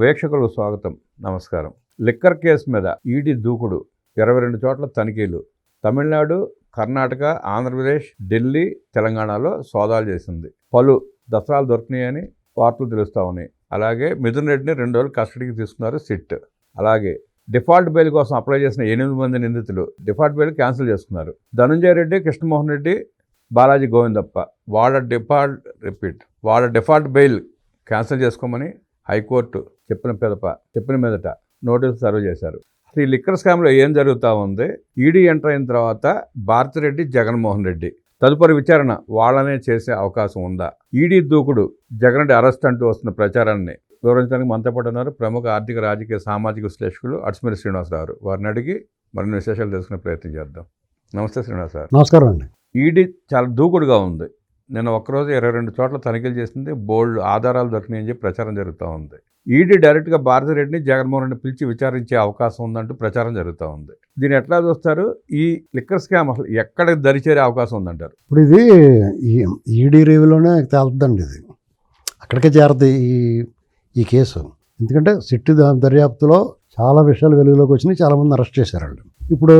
వీక్షకులకు స్వాగతం. నమస్కారం. లిక్కర్ కేసు మీద ఈడీ దూకుడు ఇరవై రెండు చోట్ల తనిఖీలు. తమిళనాడు కర్ణాటక ఆంధ్రప్రదేశ్ ఢిల్లీ తెలంగాణలో సోదాలు చేసింది. పలు దసరాలు దొరికినాయని వార్తలు తెలుస్తూ ఉన్నాయి. అలాగే మిథున్ రెడ్డిని రెండు రోజులు కస్టడీకి తీసుకున్నారు సిట్. అలాగే డిఫాల్ట్ బెయిల్ కోసం అప్లై చేసిన ఎనిమిది మంది నిందితులు డిఫాల్ట్ బెయిల్ క్యాన్సిల్ చేసుకున్నారు. ధనంజయ రెడ్డి కృష్ణమోహన్ రెడ్డి బాలాజీ గోవిందప్ప. వాళ్ళ డిఫాల్ట్ రిపీట్ వాళ్ళ డిఫాల్ట్ బెయిల్ క్యాన్సిల్ చేసుకోమని హైకోర్టు చెప్పిన పిదప చెప్పిన మీదట నోటీసు సర్వ్ చేశారు. అసలు ఈ లిక్కర్ స్కామ్లో ఏం జరుగుతూ ఉంది? ఈడీ ఎంటర్ అయిన తర్వాత భారతిరెడ్డి జగన్మోహన్ రెడ్డి. తదుపరి విచారణ వాళ్ళనే చేసే అవకాశం ఉందా? ఈడీ దూకుడు జగన్ రెడ్డి అరెస్ట్ అంటూ వస్తున్న ప్రచారాన్ని వివరించడానికి మనతో పాటు ఉన్నారు ప్రముఖ ఆర్థిక రాజకీయ సామాజిక విశ్లేషకులు అడ్స్మిరి శ్రీనివాసరావు గారు. వారిని అడిగి మరిన్ని విశేషాలు తెలుసుకునే ప్రయత్నం చేద్దాం. నమస్తే శ్రీనివాస్ గారు. నమస్కారం అండి. ఈడీ చాలా దూకుడుగా ఉంది. నిన్న ఒక్కరోజు ఇరవై రెండు చోట్ల తనిఖీలు చేసింది బోల్డ్ ఆధారాలు దొరికినాయని చెప్పి ప్రచారం జరుగుతూ ఉంది. ఈడీ డైరెక్ట్గా భారతిరెడ్డిని జగన్మోహన్ రెడ్డిని పిలిచి విచారించే అవకాశం ఉందంటూ ప్రచారం జరుగుతూ ఉంది. దీన్ని ఎట్లా చూస్తారు? ఈ లిక్కర్ స్కామ్ అసలు ఎక్కడ దరిచేరే అవకాశం ఉందంటారు? ఇప్పుడు ఇది ఈ ఈడీ రేవులోనే తేలుతుందండి ఇది. అక్కడికే చేరద్దు ఈ ఈ కేసు. ఎందుకంటే సిట్టు దర్యాప్తులో చాలా విషయాలు వెలుగులోకి వచ్చినాయి చాలామంది అరెస్ట్ చేశారు వాళ్ళు. ఇప్పుడు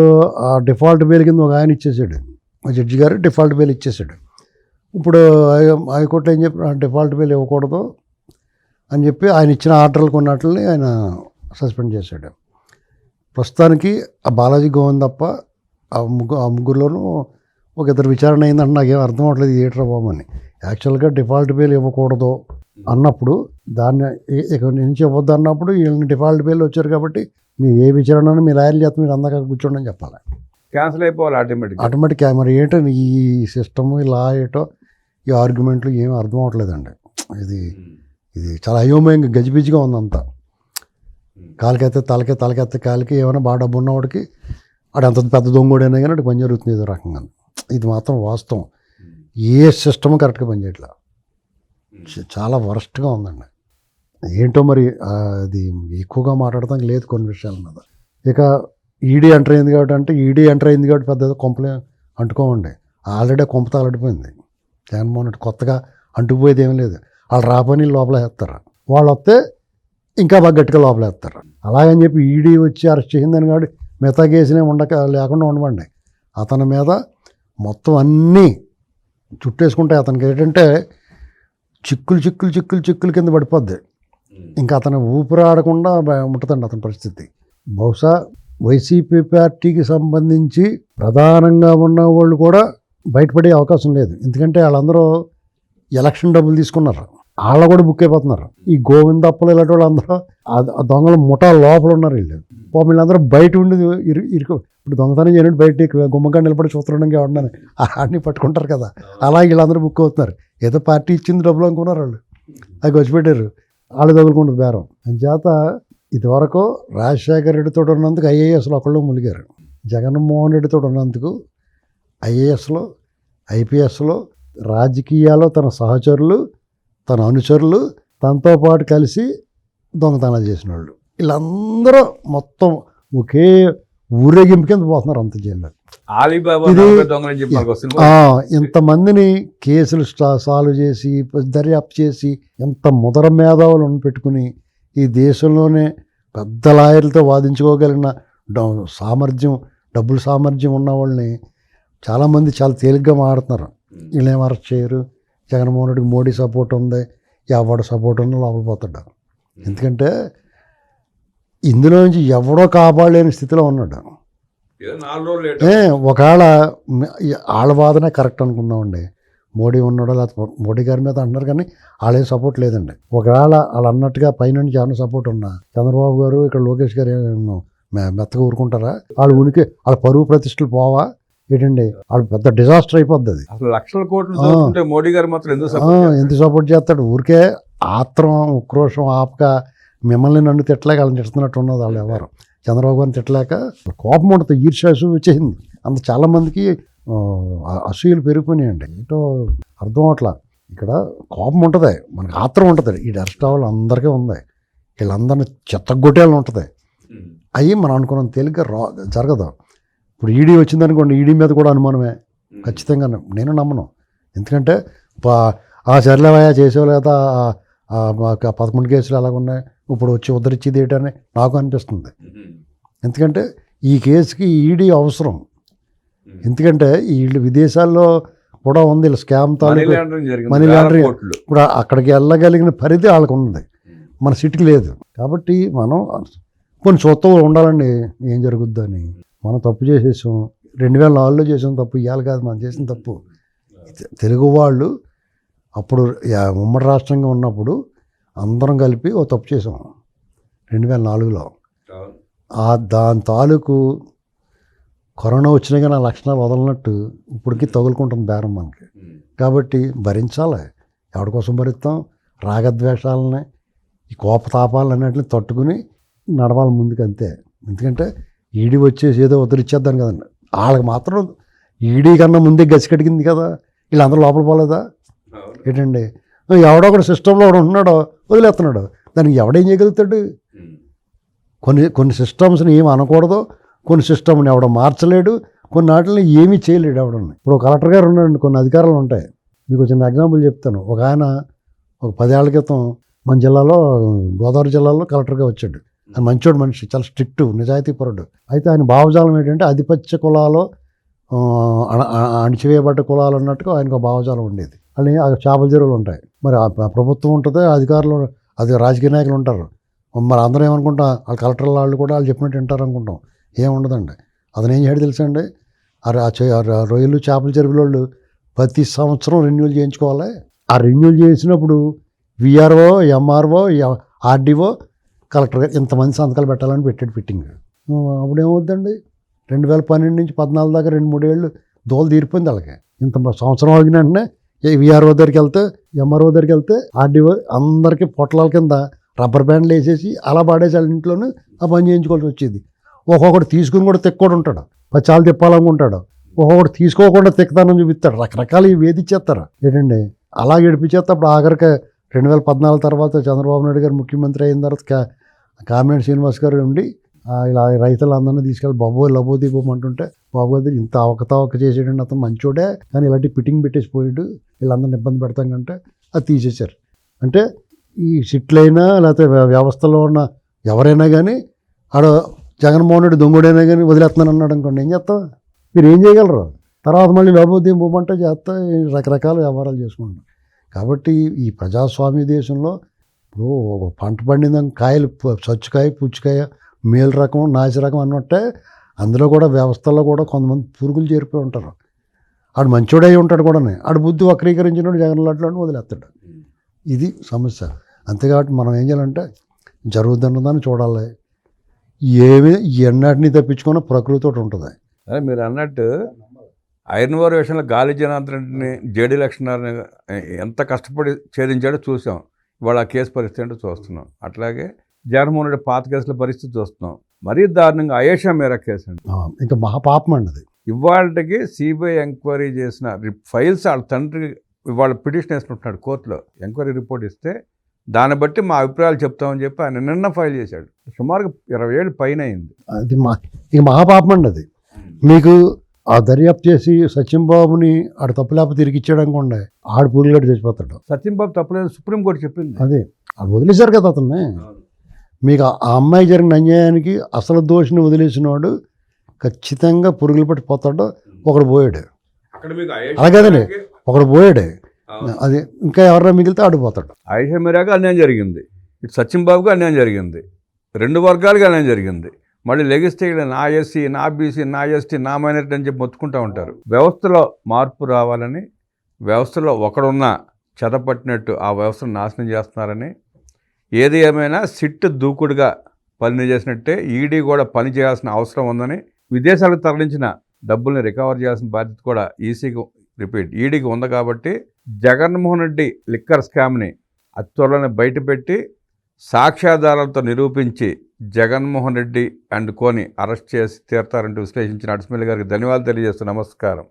ఆ డిఫాల్ట్ బెయిల్ కింద ఒక ఆయన ఇచ్చేసాడు. జడ్జి గారు డిఫాల్ట్ బెయిల్ ఇచ్చేసాడు. ఇప్పుడు హైకోర్టులో ఏం చెప్పి డిఫాల్ట్ బెయిల్ ఇవ్వకూడదు అని చెప్పి ఆయన ఇచ్చిన ఆర్డర్లు కొన్నట్లని ఆయన సస్పెండ్ చేశాడు. ప్రస్తుతానికి ఆ బాలాజీ గోవింద్ తప్ప ఆ ముగ్గురు ఆ ముగ్గురులోనూ ఒక ఇద్దరు విచారణ అయిందంటే నాకేం అర్థం అవ్వట్లేదు ఏట్రా బాబు అని. యాక్చువల్గా డిఫాల్ట్ బెయిల్ ఇవ్వకూడదు అన్నప్పుడు దాన్ని ఇక నుంచి ఇవ్వద్దు అన్నప్పుడు వీళ్ళని డిఫాల్ట్ బెయిల్ వచ్చారు కాబట్టి మీరు ఏ విచారణ మీ లాయర్లు చేత మీరు అందాక కూర్చోండి అని చెప్పాలి. క్యాన్సిల్ అయిపోవాలి ఆటోమేటిక్గా. ఆటోమేటిక్ మరి ఏంటో ఈ సిస్టమ్ ఈ లా ఏటో ఈ ఆర్గ్యుమెంట్లు ఏమీ అర్థం అవ్వట్లేదండి ఇది ఇది చాలా అయోమయంగా గజిబిజిగా ఉంది అంతా కాలికెత్తే తలకే తలకెత్తే కాలికి ఏమైనా బాగా డబ్బు ఉన్నవాడికి ఆడు ఎంత పెద్ద దొంగోడైనా కానీ అటు పని జరుగుతుంది ఏదో రకంగా. ఇది మాత్రం వాస్తవం. ఏ సిస్టమ్ కరెక్ట్గా పనిచేయట్లా చాలా వరస్ట్గా ఉందండి. ఏంటో మరి అది ఎక్కువగా మాట్లాడటానికి లేదు కొన్ని విషయాల మీద. ఇక ఈడీ ఎంటర్ అయింది కాబట్టి అంటే ఈడీ ఎంటర్ అయింది కాబట్టి పెద్ద కొంపలే అంటుకోమండి. ఆల్రెడీ కొంప తగలడిపోయింది జగన్మోహన్ రెడ్డి కొత్తగా అంటుకుపోయేది ఏం లేదు. వాళ్ళు రాపని లోపల వేస్తారు. వాళ్ళు వస్తే ఇంకా బాగా గట్టిగా లోపల వేస్తారు. అలాగని చెప్పి ఈడీ వచ్చి అరెస్ట్ చేసిందని కాబట్టి మిగతా కేసునే ఉండక లేకుండా ఉండమండి. అతని మీద మొత్తం అన్నీ చుట్టేసుకుంటే అతనికి ఏంటంటే చిక్కులు చిక్కులు చిక్కులు చిక్కులు కింద పడిపోద్ది. ఇంకా అతను ఊపిరాడకుండా ఉంటుందండి అతని పరిస్థితి. బహుశా వైసీపీ పార్టీకి సంబంధించి ప్రధానంగా ఉన్న వాళ్ళు కూడా బయటపడే అవకాశం లేదు. ఎందుకంటే వాళ్ళందరూ ఎలక్షన్ డబ్బులు తీసుకున్నారు. వాళ్ళ కూడా బుక్ అయిపోతున్నారు. ఈ గోవిందప్పలు ఇలాంటి వాళ్ళు అందరూ ఆ- దొంగల ముఠా లోపల ఉన్నారు వీళ్ళు. పాపం వీళ్ళందరూ బయట ఉండి ఇరు ఇరుకు ఇప్పుడు దొంగతనం చేయడం బయట గుమ్మగా నిలబడి చూస్తుండగా ఉన్నాను అన్ని పట్టుకుంటారు కదా. అలా వీళ్ళందరూ బుక్ అవుతున్నారు. ఏదో పార్టీ ఇచ్చింది డబ్బులు అనుకున్నారు వాళ్ళు. అది వచ్చిపెట్టారు వాళ్ళు తగులుకుంటుంది బేరం. చేత ఇదివరకు రాజశేఖర రెడ్డితో ఉన్నందుకు ఐఏఎస్లో ఒకళ్ళు ములిగారు. జగన్మోహన్ రెడ్డితో ఉన్నందుకు ఐఏఎస్లో ఐపీఎస్లో రాజకీయాల్లో తన సహచరులు తన అనుచరులు తనతో పాటు కలిసి దొంగతనాలు చేసిన వాళ్ళు వీళ్ళందరూ మొత్తం ఒకే ఊరేగింపు కింద పోతున్నారు అంత జైల్లో. ఇంతమందిని కేసులు సాల్వ్ చేసి దర్యాప్తు చేసి ఎంత ముదర మేధావులు పెట్టుకుని ఈ దేశంలోనే పెద్ద లాయర్లతో వాదించుకోగలిగిన డ- సామర్థ్యం డబ్బుల సామర్థ్యం ఉన్న వాళ్ళని చాలామంది చాలా తేలిగ్గా మాడుతున్నారు వీళ్ళేం అరెస్ట్ చేయరు? జగన్మోహన్ రెడ్డికి మోడీ సపోర్ట్ ఉంది. ఎవడు సపోర్ట్ ఉంది లోపల పోతాడు. ఎందుకంటే ఇందులో నుంచి ఎవడో కాపాడలేని స్థితిలో ఉన్నాడు. ఒకవేళ వాళ్ళ వాదనే కరెక్ట్ అనుకుందామండి. మోడీ ఉన్నాడో లేకపోతే మోడీ గారి మీద అంటున్నారు కానీ వాళ్ళేం సపోర్ట్ లేదండి. ఒకవేళ వాళ్ళు అన్నట్టుగా పైనుంచి ఏమైనా సపోర్ట్ ఉన్నా చంద్రబాబు గారు ఇక్కడ లోకేష్ గారు మెత్తగా ఊరుకుంటారా? వాళ్ళు ఉనికి వాళ్ళ పరువు ప్రతిష్టలు పోవా? ఏంటండి? వాళ్ళు పెద్ద డిజాస్టర్ అయిపోద్ది అది. అసలు లక్షల కోట్లు మోడీ గారు మాత్రం ఎందుకు సపోర్ట్ చేస్తాడు? ఊరికే ఆత్రం ఉక్రోషం ఆపక మిమ్మల్ని నన్ను తిట్టలేక వాళ్ళని తిడుతున్నట్టు ఉన్నది వాళ్ళు ఎవరు? చంద్రబాబు గారిని తిట్టలేక కోపం ఉంటుంది ఈర్ష్యాసు వచ్చేసింది. అంత చాలామందికి అసూయలు పెరిగిపోయినాయండి. ఏంటో అర్థం అవట్లా? ఇక్కడ కోపం ఉంటుంది. మనకి ఆత్రం ఉంటుంది. ఈ అరెస్ట్ అవ్వాలి అందరికీ ఉంది. వీళ్ళందరినీ చెత్తగొట్టేయాలని ఉంటుంది. అవి మనం అనుకున్నంత తేలిగ్గా రా జరగదు. ఇప్పుడు ఈడీ వచ్చిందనుకోండి ఈడీ మీద కూడా అనుమానమే. ఖచ్చితంగా నేను నమ్మను. ఎందుకంటే ఆ సర్లేవయ్యా చేసేవా లేదా పదకొండు కేసులు ఎలాగ ఉన్నాయి ఇప్పుడు వచ్చి ఉద్ధరించేది ఏంటని నాకు అనిపిస్తుంది. ఎందుకంటే ఈ కేసుకి ఈడీ అవసరం. ఎందుకంటే వీళ్ళు విదేశాల్లో కూడా ఉంది వీళ్ళ స్కామ్ తాలూకు మనీ లాండరింగ్. ఇప్పుడు అక్కడికి వెళ్ళగలిగిన పరిధి వాళ్ళకు ఉన్నది మన సిటీకి లేదు. కాబట్టి మనం కొన్ని చూస్తూ ఉండాలండి ఏం జరుగుద్దని. మనం తప్పు చేసేసాం. రెండు వేల నాలుగులో చేసిన తప్పు ఇవాళ కాదు మనం చేసిన తప్పు. తెలుగు వాళ్ళు అప్పుడు ఉమ్మడి రాష్ట్రంగా ఉన్నప్పుడు అందరం కలిపి ఓ తప్పు చేసాం రెండు వేల నాలుగులో ఆ దాని తాలూకు కరోనా వచ్చినా కానీ ఆ లక్షణాలు వదలనట్టు ఇప్పటికీ తగులుకుంటుంది బేరం మనకి. కాబట్టి భరించాలి. ఎవరి కోసం భరిస్తాం? రాగద్వేషాలని ఈ కోపతాపాలను అన్నింటిని తట్టుకుని నడవాలి ముందుకు అంతే. ఎందుకంటే ఈడీ వచ్చేసి ఏదో వదిలిచ్చేద్దాం కదండి. వాళ్ళకి మాత్రం ఈడీ కన్నా ముందే గసి కడిగింది కదా. వీళ్ళందరూ లోపల పోలేదా? ఏంటండి? ఎవడో ఒకడు సిస్టంలో ఒకడు ఉంటున్నాడో వదిలేస్తున్నాడు. దానికి ఎవడేం చేయగలుగుతాడు? కొన్ని కొన్ని సిస్టమ్స్ని ఏమి అనకూడదు. కొన్ని సిస్టమ్ని ఎవడ మార్చలేడు. కొన్ని వాటిని ఏమీ చేయలేడు ఎవడన్నా ఇప్పుడు ఒక కలెక్టర్ గారు ఉన్నాడు కొన్ని అధికారాలు ఉంటాయి. మీకు చిన్న ఎగ్జాంపుల్ చెప్తాను. ఒక ఆయన ఒక పదేళ్ళ క్రితం మన జిల్లాలో గోదావరి జిల్లాలో కలెక్టర్గా వచ్చాడు. మంచోడు మనిషి చాలా స్ట్రిక్ట్ నిజాయితీపరుడు. అయితే ఆయన భావజాలం ఏంటంటే ఆధిపత్య కులాలు అణచివేయబడ్డ అణిచివేయబడ్డ కులాలు అన్నట్టుగా ఆయనకు ఒక భావజాలం ఉండేది. అని ఆ చేపల చెరువులు ఉంటాయి. మరి ప్రభుత్వం ఉంటుంది అధికారులు అది రాజకీయ నాయకులు ఉంటారు. మరి అందరూ ఏమనుకుంటాం వాళ్ళ కలెక్టర్ వాళ్ళు కూడా వాళ్ళు చెప్పినట్టు వింటారు అనుకుంటాం ఏం ఉండదండి అతను ఏం చేయడు తెలుసా అండి ఆ ఆ రొయ్యలు చేపల చెరువుల వాళ్ళు ప్రతి సంవత్సరం రెన్యూల్ చేయించుకోవాలి. ఆ రెన్యూల్ చేసినప్పుడు విఆర్ఓ ఎంఆర్ఓ ఆర్డీఓ కలెక్టర్ గారు ఇంతమంది సంతకాలు పెట్టాలని పెట్టాడు ఫిట్టింగ్. అప్పుడు ఏమవుద్దండి రెండు వేల పన్నెండు నుంచి పద్నాలుగు దాకా రెండు మూడేళ్ళు దోలు తీరిపోయింది అలాగే. ఇంత సంవత్సరం ఆగిన వెంటనే విఆర్ఓ దగ్గరికి వెళ్తే ఎంఆర్ఓ దగ్గరికి వెళ్తే ఆర్డీఓ అందరికీ పొట్లాల కింద రబ్బర్ బ్యాండ్లు వేసేసి అలా పాడేసి వాళ్ళ ఇంట్లోనే ఆ పని చేయించుకోవాల్సి వచ్చేది. ఒక్కొక్కటి తీసుకుని కూడా తిక్కోడు ఉంటాడు. పచ్చాలు తిప్పాలనుకుంటాడు ఒక్కొక్కటి తీసుకోకుండా తిక్కదానం చూపిస్తాడు. రకరకాల వేధిచ్చేస్తారు ఏంటండి? అలా గడిపించేస్తే అప్పుడు ఆఖరికి రెండు వేల పద్నాలుగు తర్వాత చంద్రబాబు నాయుడు గారు ముఖ్యమంత్రి అయిన తర్వాత కామినేని శ్రీనివాస్ గారు ఉండి ఇలా రైతులందరినీ తీసుకెళ్ళి బాబు లబో దీపమంటుంటే బాబు గారు ఇంత అవకతవక చేసేటండి అతను మంచోడే కానీ ఇలాంటి ఫిట్టింగ్ పెట్టేసి పోయాడు వీళ్ళందరిని ఇబ్బంది పెడతాం కంటే అది తీసేశారు. అంటే ఈ సిట్లైనా లేకపోతే వ్యవస్థలో ఉన్న ఎవరైనా కానీ ఆడ జగన్మోహన్ రెడ్డి దొంగడైనా కానీ వదిలేస్తున్నాను అన్నాడు అనుకోండి ఏం చేస్తావు మీరు ఏం చేయగలరు? తర్వాత మళ్ళీ లోపోతే పోమంటే చేస్తా రకరకాల వ్యవహారాలు చేసుకుంటాం కాబట్టి ఈ ప్రజాస్వామ్య దేశంలో ఇప్పుడు ఒక పంట పండిన కాయలు సచ్చుకాయ పుచ్చుకాయ మేలు రకం నాసి రకం అన్నట్టే అందులో కూడా వ్యవస్థలో కూడా కొంతమంది పురుగులు చేరిపోయి ఉంటారు. ఆడు మంచోడై ఉంటాడు కూడా ఆడు బుద్ధి వక్రీకరించినోడు జగన్ లాంటి వదిలేస్తాడు. ఇది సమస్య. అంతేకాబట్టి మనం ఏం చేయాలంటే జరుగుతున్నదాన్ని చూడాలి. ఏమి ఎన్నటిని తప్పించుకున్న ప్రకృతితో ఉంటుంది. అదే మీరు అన్నట్టు ఐరన్ వార్ విషయంలో గాలి జనార్దన్ జేడి లక్ష్మణారాయణ ఎంత కష్టపడి ఛేదించాడో చూసాం. ఇవాళ ఆ కేసు పరిస్థితి అంటే చూస్తున్నాం. అట్లాగే జగన్మోహన్ రెడ్డి పాత కేసుల పరిస్థితి చూస్తున్నాం. మరీ దారుణంగా అయేషా మేరా కేసు అండి. ఇంకా మహాపాపం అండి అది. ఇవాళకి సిబిఐ ఎంక్వైరీ చేసిన ఫైల్స్ వాళ్ళ తండ్రి ఇవాళ పిటిషన్ వేసుకుంటున్నాడు కోర్టులో. ఎంక్వైరీ రిపోర్ట్ ఇస్తే దాన్ని బట్టి మా అభిప్రాయాలు చెప్తామని చెప్పి ఆయన నిన్న ఫైల్ చేశాడు. సుమారుగా ఇరవై ఏళ్ళు పైన అయింది. అది మా ఇక మహాపాపం అండి అది. మీకు ఆ దర్యాప్తు చేసి సచిన్ బాబుని ఆడ తప్పు లేకపోతే తిరిగి ఇచ్చాడు అనుకోండి ఆడు పూరిగడు చచ్చిపోతాడు. సత్యంబాబు తప్పలేదు సుప్రీంకోర్టు చెప్పింది. అదే. అది వదిలేశారు కదా అతన్ని. మీకు ఆ అమ్మాయి జరిగిన అన్యాయానికి అసలు దోషిని వదిలేసినవాడు ఖచ్చితంగా పురుగులు పట్టి పోతాడు ఒకడు పోయాడు. అక్కడ మీకు అలాగేనండి. ఒకడు పోయాడు. అది ఇంకా ఎవరైనా మిగిలితే ఆడు పోతాడు. ఆయిషా మీరాగా అన్యాయం జరిగింది. ఇటు సత్యంబాబుగా అన్యాయం జరిగింది. రెండు వర్గాలుగా అన్యాయం జరిగింది. మళ్ళీ లెగిస్తే ఇక్కడ నా ఎస్సీ నా బీసీ నా ఎస్టీ నా మైనారిటీ అని చెప్పి మొత్తుకుంటూ ఉంటారు. వ్యవస్థలో మార్పు రావాలని వ్యవస్థలో ఒకడున్న చెదపట్టినట్టు ఆ వ్యవస్థను నాశనం చేస్తున్నారని ఏది ఏమైనా సిట్ దూకుడుగా పని చేసినట్టే ఈడీ కూడా పని చేయాల్సిన అవసరం ఉందని విదేశాలకు తరలించిన డబ్బుల్ని రికవర్ చేయాల్సిన బాధ్యత కూడా ఈసీకి రిపీట్ ఈడీకి ఉంది కాబట్టి జగన్మోహన్ రెడ్డి లిక్కర్ స్కామ్ని అతి త్వరలోనే బయటపెట్టి సాక్ష్యాధారాలతో నిరూపించి జగన్మోహన్ రెడ్డి అండ్ కోని అరెస్ట్ చేసి తీరుతారంటూ విశ్లేషించిన అడిస్మిల్ గారికి ధన్యవాదాలు తెలియజేస్తూ నమస్కారం.